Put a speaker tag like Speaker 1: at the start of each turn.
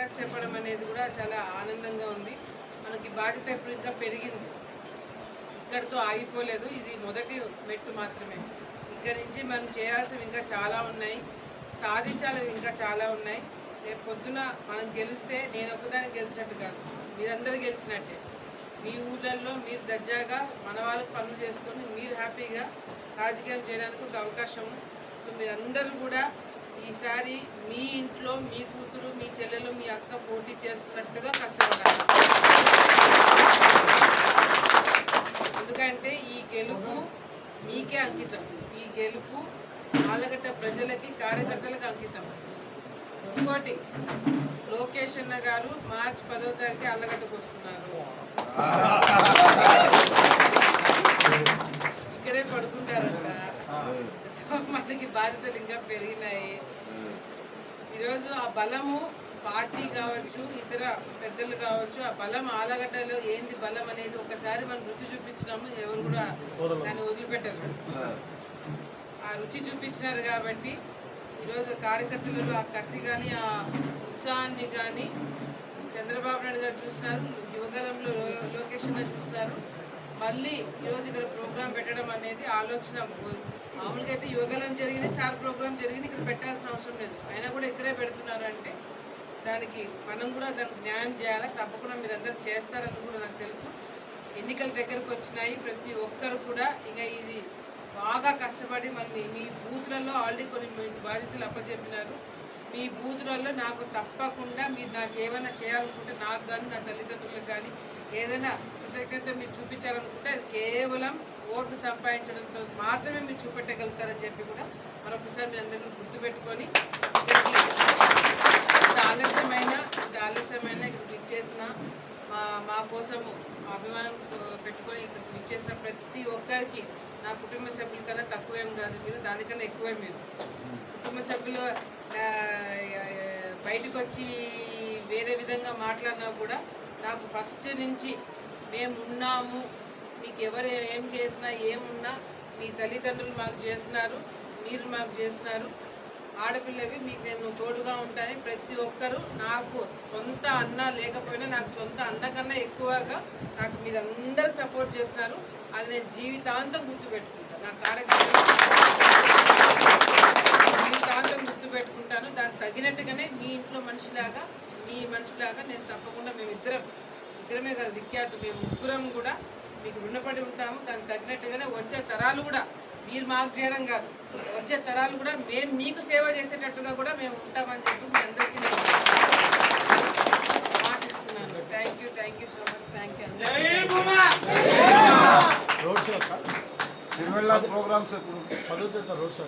Speaker 1: Congrats చెప్పడం అనేది కూడా చాలా ఆనందంగా ఉంది. మనకి బాధ్యత ఇప్పుడు ఇంకా పెరిగింది. ఇక్కడితో ఆగిపోలేదు. ఇది మొదటి మెట్టు మాత్రమే. ఇక్కడ నుంచి మనం చేయాల్సినవి ఇంకా చాలా ఉన్నాయి. సాధించాలివి ఇంకా చాలా ఉన్నాయి. రేపు పొద్దున మనం గెలిస్తే నేను ఒకదాన్ని గెలిచినట్టు కాదు. మీరందరూ గెలిచినట్టే. మీ ఊళ్ళల్లో మీరు దర్జాగా మన వాళ్ళకి పనులు చేసుకొని మీరు హ్యాపీగా రాజకీయం చేయడానికి ఒక అవకాశం సో మీరందరూ కూడా ఈసారి మీ ఇంట్లో మీ కూతురు మీ చెల్లెలు అక్క పోటీ చేస్తున్నట్టుగా కష్టపడాలి ఎందుకంటే ఈ గెలుపు మీకే అంకితం. ఈ గెలుపు ఆలగడ్డ ప్రజలకి కార్యకర్తలకు అంకితం. ఇంకోటి లోకేష్ అన్న గారు మార్చి పదో తారీఖు అల్లగడ్డకు వస్తున్నారు. ఇక్కడే పడుకుంటారంట. సో మనకి బాధ్యతలు ఇంకా పెరిగినాయి. ఈరోజు ఆ బలము పార్టీ కావచ్చు ఇతర పెద్దలు కావచ్చు ఆ బలం ఆలగడ్డలో ఏంది బలం అనేది ఒకసారి మనం రుచి చూపించినాము ఎవరు కూడా దాన్ని వదిలిపెట్టరు. ఆ. రుచి చూపించినారు కాబట్టి ఈరోజు కార్యకర్తలలో ఆ కసి కానీ ఆ ఉత్సాహాన్ని కానీ చంద్రబాబు నాయుడు గారు చూసినారు యువగలంలో లో- లోకేష్ గారు చూసినారు. మళ్ళీ ఈరోజు ఇక్కడ ప్రోగ్రాం పెట్టడం అనేది ఆలోచన. మామూలుగా అయితే యువగలం జరిగింది సార్ ప్రోగ్రాం జరిగింది ఇక్కడ పెట్టాల్సిన అవసరం లేదు. అయినా కూడా ఇక్కడే పెడుతున్నారు అంటే దానికి మనం కూడా దానికి న్యాయం చేయాలి? తప్పకుండా మీరు చేస్తారని కూడా నాకు తెలుసు. ఎన్నికల దగ్గరకు వచ్చినాయి. ప్రతి ఒక్కరు కూడా ఇక ఇది బాగా కష్టపడి మరి మీ- మీ బూత్లలో ఆల్రెడీ కొన్ని బాధితులు బాధ్యతలు అప్పచెప్పినారు. మీ బూత్లలో నాకు తప్పకుండా మీరు నాకు ఏమైనా చేయాలనుకుంటే నాకు కానీ నా తల్లిదండ్రులకు కానీ ఏదైనా కృతజ్ఞత మీరు చూపించాలనుకుంటే అది కేవలం ఓట్లు సంపాదించడంతో మాత్రమే మీరు చూపెట్టగలుగుతారని చెప్పి కూడా మరొకసారి మీ అందరినీ గుర్తుపెట్టుకొని అభిమానం పెట్టుకొని ఇక్కడ విచ్చేసిన ప్రతి ఒక్కరికి నా కుటుంబ సభ్యుల కన్నా తక్కువేం కాదు మీరు దానికన్నా ఎక్కువే మీరు. కుటుంబ సభ్యులు బయటకు వచ్చి వేరే విధంగా మాట్లాడినా కూడా నాకు ఫస్ట్ నుంచి మేము ఉన్నాము మీకు ఎవరు ఏం చేసినా ఏమున్నా మీ తల్లిదండ్రులు మాకు చేసినారు మీరు మాకు చేసినారు. ఆడపిల్లవి మీకు నేను తోడుగా ఉంటానని ప్రతి ఒక్కరూ. నాకు సొంత అన్న లేకపోయినా నాకు సొంత అన్న కన్నా ఎక్కువగా నాకు మీరు సపోర్ట్ చేస్తున్నారు. అది నేను జీవితాంతం గుర్తుపెట్టుకుంటాను నా కార్యక్రమం జీవితాంతం గుర్తుపెట్టుకుంటాను. దానికి తగినట్టుగానే మీ ఇంట్లో మనిషిలాగా మీ మనిషిలాగా నేను తప్పకుండా మేమిద్దరం ఇద్దరమే కాదు విఖ్యాత మేము ముగ్గురం కూడా మీకు రుణపడి ఉంటాము. దానికి తగినట్టుగానే వచ్చే తరాలు కూడా మీరు మాకు చేయడం కాదు. వచ్చే తరాలు కూడా మేము మీకు సేవ చేసేటట్టుగా కూడా మేము ఉంటామని చెప్పి మీ అందరికీ నేను మాటిస్తున్నాను. Thank you thank you so much thank you
Speaker 2: programmes ఎప్పుడు?
Speaker 3: పదో తేదీ రోడ్ షో